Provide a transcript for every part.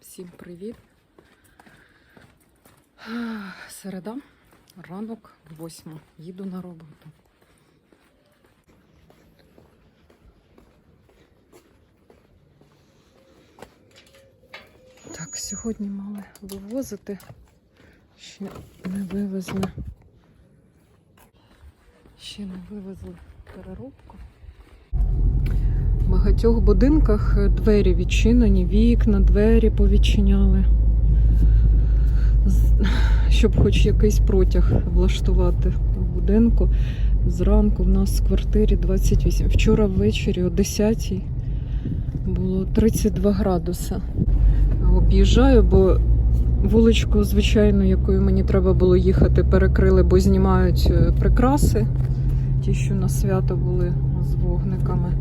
Всім привіт. Середа, ранок, восьма. Їду на роботу. Так, сьогодні мали вивозити. Ще не вивезли. Не вивезли переробку. В багатьох будинках двері відчинені, вікна, двері повідчиняли. Щоб хоч якийсь протяг влаштувати в будинку. Зранку в нас в квартирі 28. Вчора ввечері о 10 було 32 градуси. Об'їжджаю, бо вуличку, звичайно, якою мені треба було їхати, перекрили, бо знімають е, прикраси, ті, що на свято були з вогниками.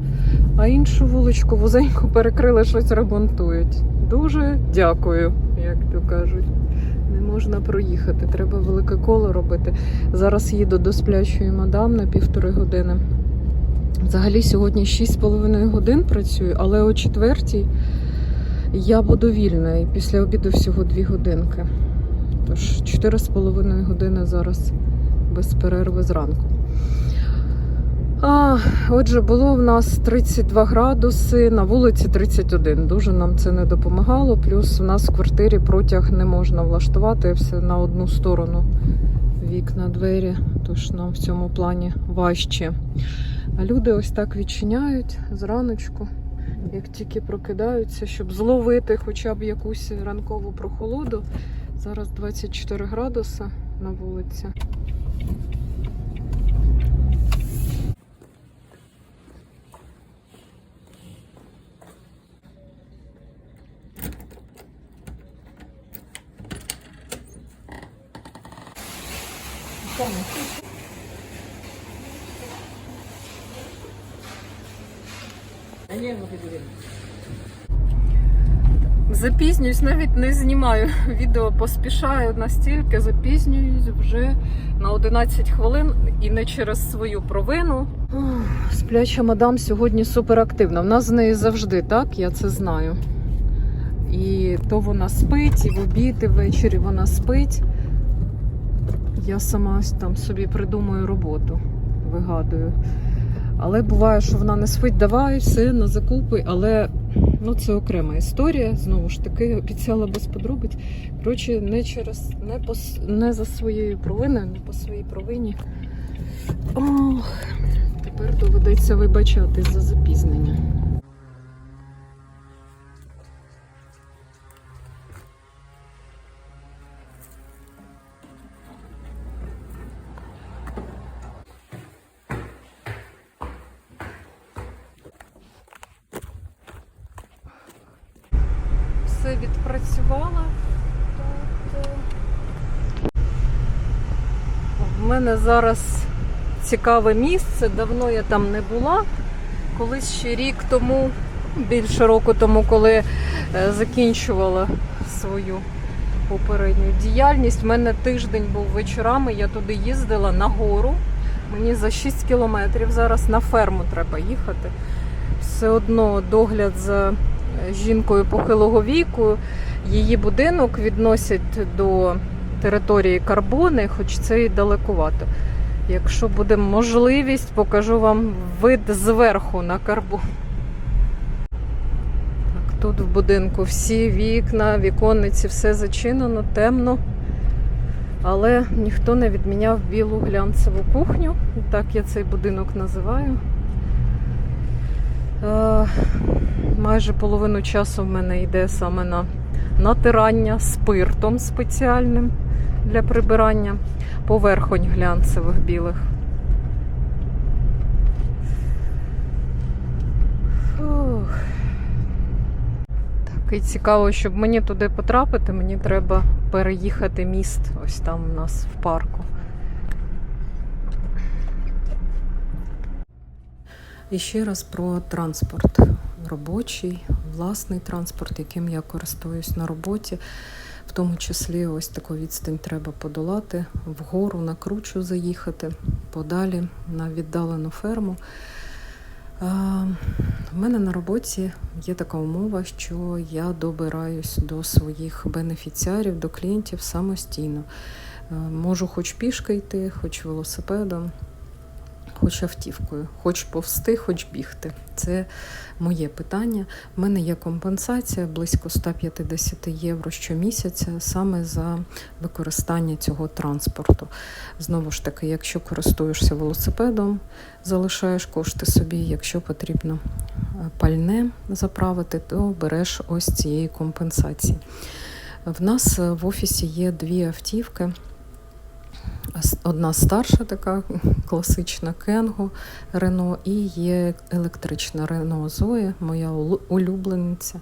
А іншу вуличку вузеньку перекрили, щось ремонтують. Дуже дякую, як то кажуть. Не можна проїхати, треба велике коло робити. Зараз їду до сплячої мадам на півтори години. Взагалі сьогодні 6,5 годин працюю, але о четвертій я буду вільна і після обіду всього 2 годинки. Тож 4,5 години зараз без перерви зранку. А, отже, було в нас 32 градуси, на вулиці 31. Дуже нам це не допомагало. Плюс в нас в квартирі протяг не можна влаштувати все на одну сторону вікна, двері. Тож нам в цьому плані важче. А люди ось так відчиняють зраночку, як тільки прокидаються, щоб зловити хоча б якусь ранкову прохолоду. Зараз 24 градуси на вулиці. Запізнююсь, навіть не знімаю відео, поспішаю настільки, запізнююсь вже на 11 хвилин і не через свою провину. Ох, Спляча мадам сьогодні суперактивна. В нас з нею завжди так, я це знаю. І то вона спить, і в обід, і ввечері вона спить. Я сама там собі придумую роботу, вигадую. Але буває, що вона не спить, давай, все, на закупи, але ну, це окрема історія. Знову ж таки, обіцяла без подробиць. Коротше, не через не, по, не за своєю провиною, не по своїй провині. Ох, тепер доведеться вибачатись за запізнення. Все відпрацювала. Тобто... В мене зараз цікаве місце. Давно я там не була. Колись ще рік тому, більше року тому, коли е, закінчувала свою попередню діяльність. У мене тиждень був вечорами, я туди їздила на гору. Мені за 6 кілометрів зараз на ферму треба їхати. Все одно догляд за жінкою похилого віку. Її будинок відносять до території карбони, хоч це і далекувато. Якщо буде можливість, покажу вам вид зверху на карбон. Так, тут в будинку всі вікна, віконниці, все зачинено, темно. Але ніхто не відміняв білу глянцеву кухню. Так я цей будинок називаю. Майже половину часу в мене йде саме на натирання спиртом спеціальним для прибирання поверхонь глянцевих білих. Фух. Так, і цікаво, щоб мені туди потрапити, мені треба переїхати міст ось там у нас в парку. І ще раз про транспорт робочий, власний транспорт, яким я користуюсь на роботі. В тому числі ось таку відстань треба подолати, вгору на кручу заїхати, подалі на віддалену ферму. В мене на роботі є така умова, що я добираюсь до своїх бенефіціарів, до клієнтів самостійно. Е, Можу хоч пішки йти, хоч велосипедом, хоч автівкою, хоч повсти, хоч бігти. Це моє питання. У мене є компенсація близько 150 євро щомісяця саме за використання цього транспорту. Знову ж таки, якщо користуєшся велосипедом, залишаєш кошти собі. Якщо потрібно е, пальне заправити, то береш ось цієї компенсації. В нас е, в офісі є дві автівки. Одна старша, така класична Кенго Рено, і є електрична Рено Зоя, моя улюблениця.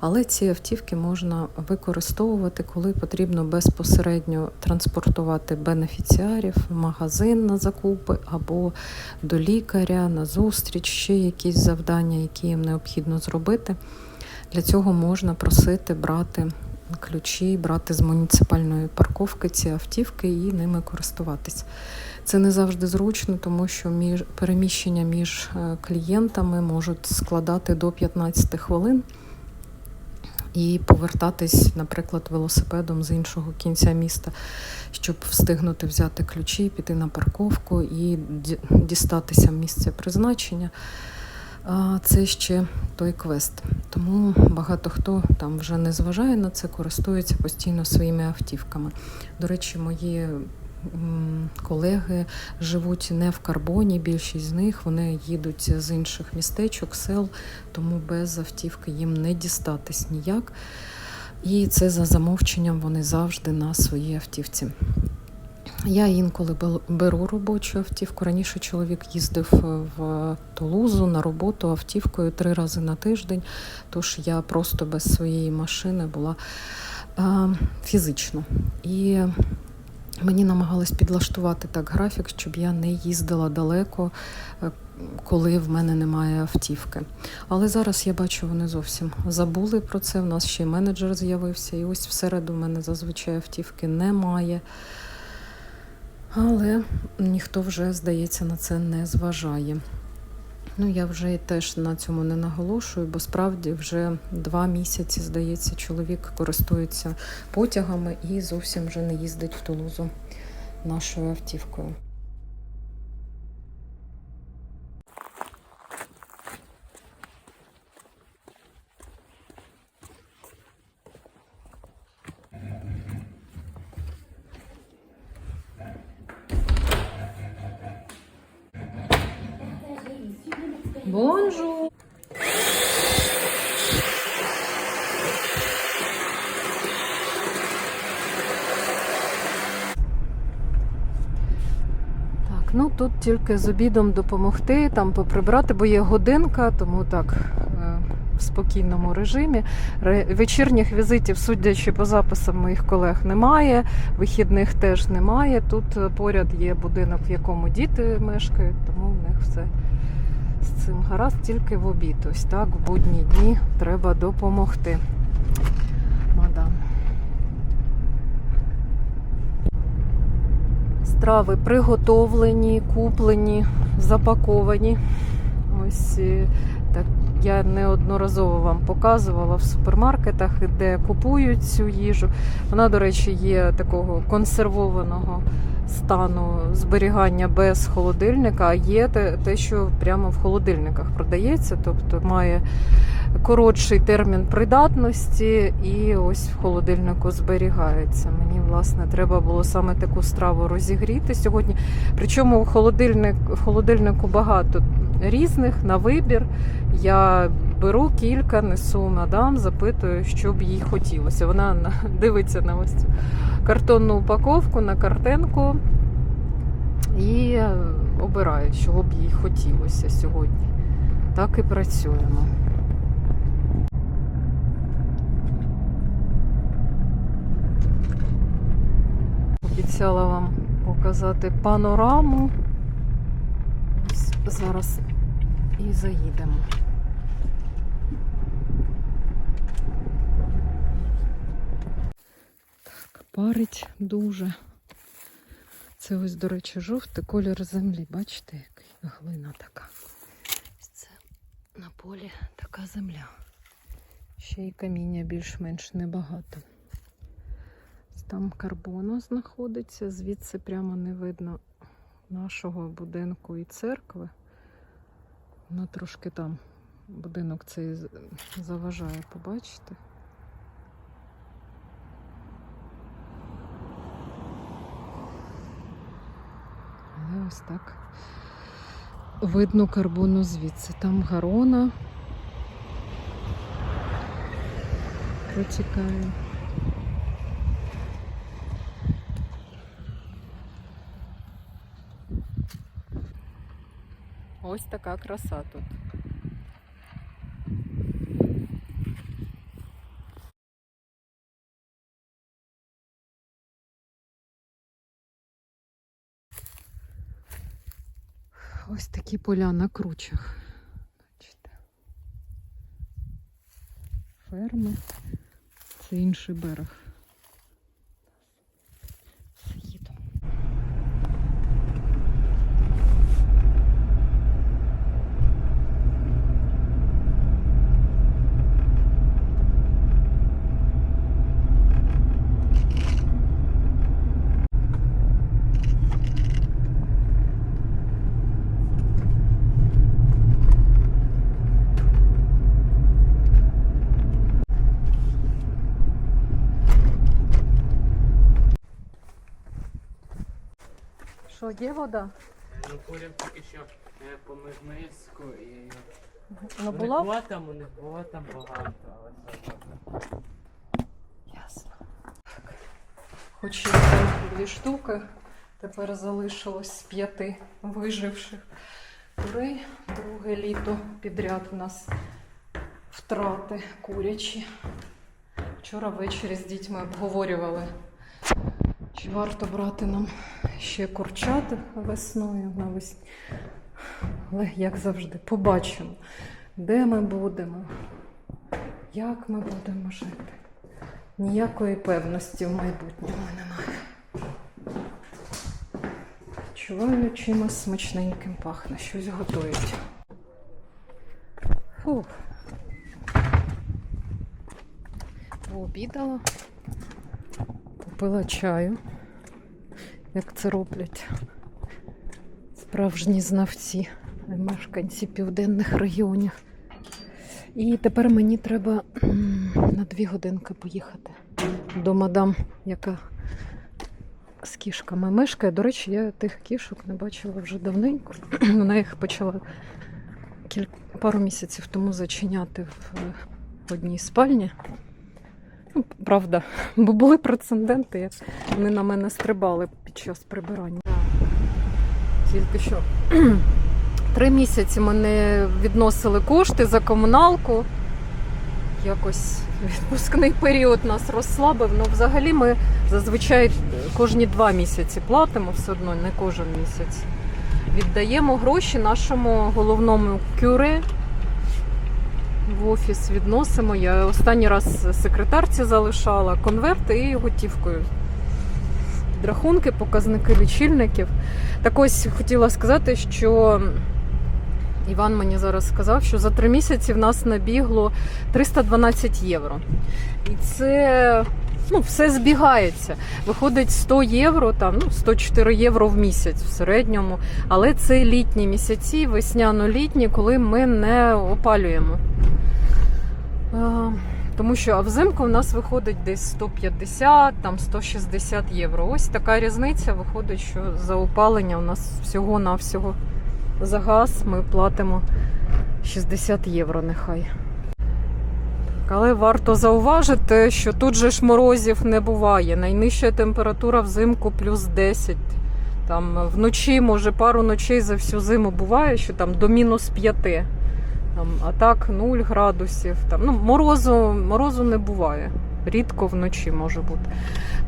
Але ці автівки можна використовувати, коли потрібно безпосередньо транспортувати бенефіціарів в магазин на закупи або до лікаря, на зустріч, ще якісь завдання, які їм необхідно зробити. Для цього можна просити брати ключі, брати з муніципальної парковки ці автівки і ними користуватись. Це не завжди зручно, тому що між переміщення між е, клієнтами можуть складати до 15 хвилин. І повертатись, наприклад, велосипедом з іншого кінця міста, щоб встигнути взяти ключі, піти на парковку і дістатися в місце призначення. Це ще той квест. Тому багато хто там вже не зважає на це, користується постійно своїми автівками. До речі, мої колеги живуть не в карбоні, більшість з них вони їдуть з інших містечок, сел, тому без автівки їм не дістатись ніяк. І це за замовченням вони завжди на своїй автівці. Я інколи беру робочу автівку. Раніше чоловік їздив е, в Тулузу на роботу автівкою три рази на тиждень, тож я просто без своєї машини була е, фізично. І мені намагались підлаштувати так графік, щоб я не їздила далеко, е, коли в мене немає автівки. Але зараз я бачу, вони зовсім забули про це. У нас ще й менеджер з'явився, і ось всереду в мене зазвичай автівки немає. Але ніхто вже, здається, на це не зважає. Ну, я вже теж на цьому не наголошую, бо справді вже два місяці, здається, чоловік користується потягами і зовсім вже не їздить в Тулузу нашою автівкою. Бонжур! Так, ну тут тільки з обідом допомогти, там поприбрати, бо є годинка, тому так е, в спокійному режимі. Вечірніх візитів, судячи по записам моїх колег, немає, вихідних теж немає. Тут е, поряд є будинок, в якому діти мешкають, тому в них все з цим гаразд, тільки в обід. Ось так, в будні дні треба допомогти. Мадам. Страви приготовлені, куплені, запаковані. Ось е, так я неодноразово вам показувала в супермаркетах, де купують цю їжу. Вона, до речі, є такого консервованого стану зберігання без холодильника, а є те, те, що прямо в холодильниках продається, тобто має коротший термін придатності і ось в холодильнику зберігається. Мені, власне, треба було саме таку страву розігріти сьогодні. Причому в, холодильник, в холодильнику багато різних на вибір. Я беру кілька, несу мадам, запитую, що б їй хотілося. Вона дивиться на ось цю картонну упаковку, на картинку і е, обирає, чого б їй хотілося сьогодні. Так і працюємо. Обіцяла вам показати панораму. Зараз і заїдемо. Так, парить дуже. Це ось, до речі, жовтий колір землі. Бачите, який глина така. Це на полі така земля. Ще й каміння більш-менш небагато. Там карбоно знаходиться, звідси прямо не видно нашого будинку і церкви. Воно трошки там будинок цей заважає побачити. Але ось так видно карбону звідси. Там гарона протікає. Ось така краса тут. Ось такі поля на кручах. Бачите. Ферми. Це інший берег. Що, є вода? Ну, поряд тільки що е, помив миску і... Ну У них була? була там, у них було там багато, але все одно. Ясно. Хоч і там дві штуки, тепер залишилось з п'яти виживших курей. Друге літо підряд у нас втрати курячі. Вчора ввечері з дітьми обговорювали, чи варто брати нам ще курчати весною навесні. Але як завжди, побачимо, де ми будемо, як ми будемо жити. Ніякої певності в майбутньому немає. Чуваю, чимось смачненьким пахне, щось готують. Фух. Пообідала, попила чаю, як це роблять справжні знавці, мешканці південних регіонів. І тепер мені треба на дві годинки поїхати до мадам, яка з кішками мешкає. До речі, я тих кішок не бачила вже давненько. Вона їх почала кіль... пару місяців тому зачиняти в, в одній спальні. Ну, правда, бо були прецеденти, як вони на мене стрибали під час прибирання. Тільки що Три місяці ми відносили кошти за комуналку. Якось відпускний період нас розслабив. Ну, взагалі ми зазвичай кожні два місяці платимо все одно, не кожен місяць. Віддаємо гроші нашому головному кюре. В офіс відносимо. Я останній раз секретарці залишала конверти і готівкою. Підрахунки, показники лічильників. Так ось хотіла сказати, що Іван мені зараз сказав, що за три місяці в нас набігло 312 євро. І це ну, все збігається. Виходить 100 євро, там, ну, 104 євро в місяць в середньому. Але це літні місяці, весняно-літні, коли ми не опалюємо. Е, Тому що взимку в нас виходить десь 150, там 160 євро. Ось така різниця виходить, що за опалення у нас всього-навсього за газ ми платимо 60 євро нехай. Але варто зауважити, що тут же ж морозів не буває. Найнижча температура взимку плюс 10. Там вночі, може, пару ночей за всю зиму буває, що там до мінус 5. Там, а так 0 градусів. Там, ну, морозу, морозу не буває. Рідко вночі може бути.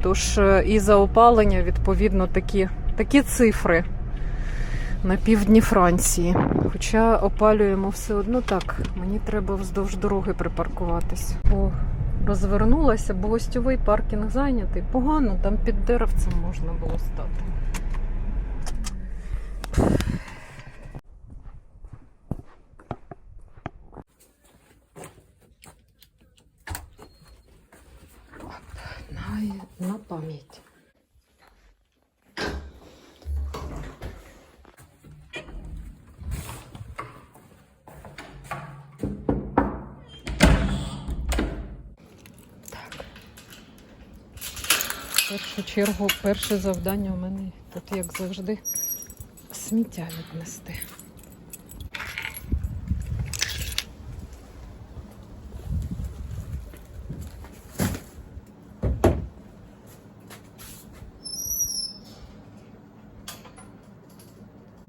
Тож е, і за опалення, відповідно, такі, такі цифри на півдні Франції. Хоча опалюємо все одно так. Мені треба вздовж дороги припаркуватись. Бо розвернулася, бо гостьовий паркінг зайнятий. Погано, там під деревцем можна було стати. На, на пам'ять. В першу чергу, перше завдання у мене тут, як завжди, сміття віднести.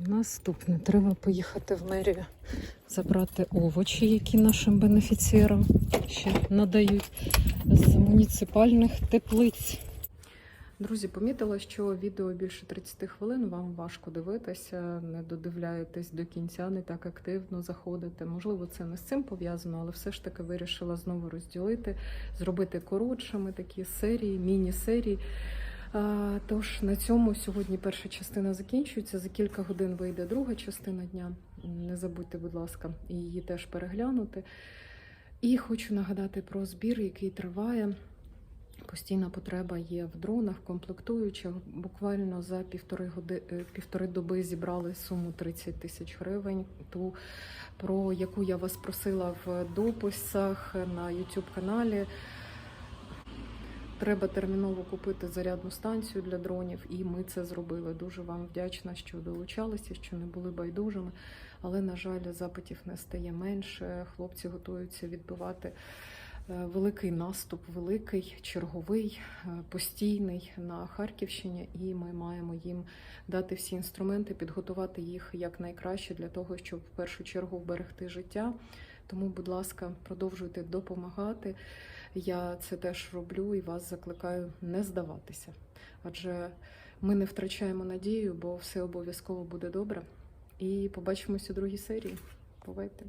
Наступне треба поїхати в мерію, забрати овочі, які нашим бенефіціарам ще надають з муніципальних теплиць. Друзі, помітила, що відео більше 30 хвилин вам важко дивитися, не додивляєтесь до кінця, не так активно заходите. Можливо, це не з цим пов'язано, але все ж таки вирішила знову розділити, зробити коротшими такі серії, міні-серії. А, Тож на цьому сьогодні перша частина закінчується. За кілька годин вийде друга частина дня. Не забудьте, будь ласка, її теж переглянути. І хочу нагадати про збір, який триває. Постійна потреба є в дронах, комплектуючих. Буквально за півтори годи, е, півтори доби зібрали суму 30 тисяч гривень, ту про яку я вас просила в дописах на YouTube каналі. Треба терміново купити зарядну станцію для дронів, і ми це зробили. Дуже вам вдячна, що долучалися, що не були байдужими. Але, на жаль, запитів не стає менше. Хлопці готуються відбивати е, великий наступ, великий, черговий, е, постійний на Харківщині, і ми маємо їм дати всі інструменти, підготувати їх якнайкраще для того, щоб в першу чергу вберегти життя. Тому, будь ласка, продовжуйте допомагати. Я це теж роблю і вас закликаю не здаватися. Адже ми не втрачаємо надію, бо все обов'язково буде добре. І побачимось у другій серії. Бувайте!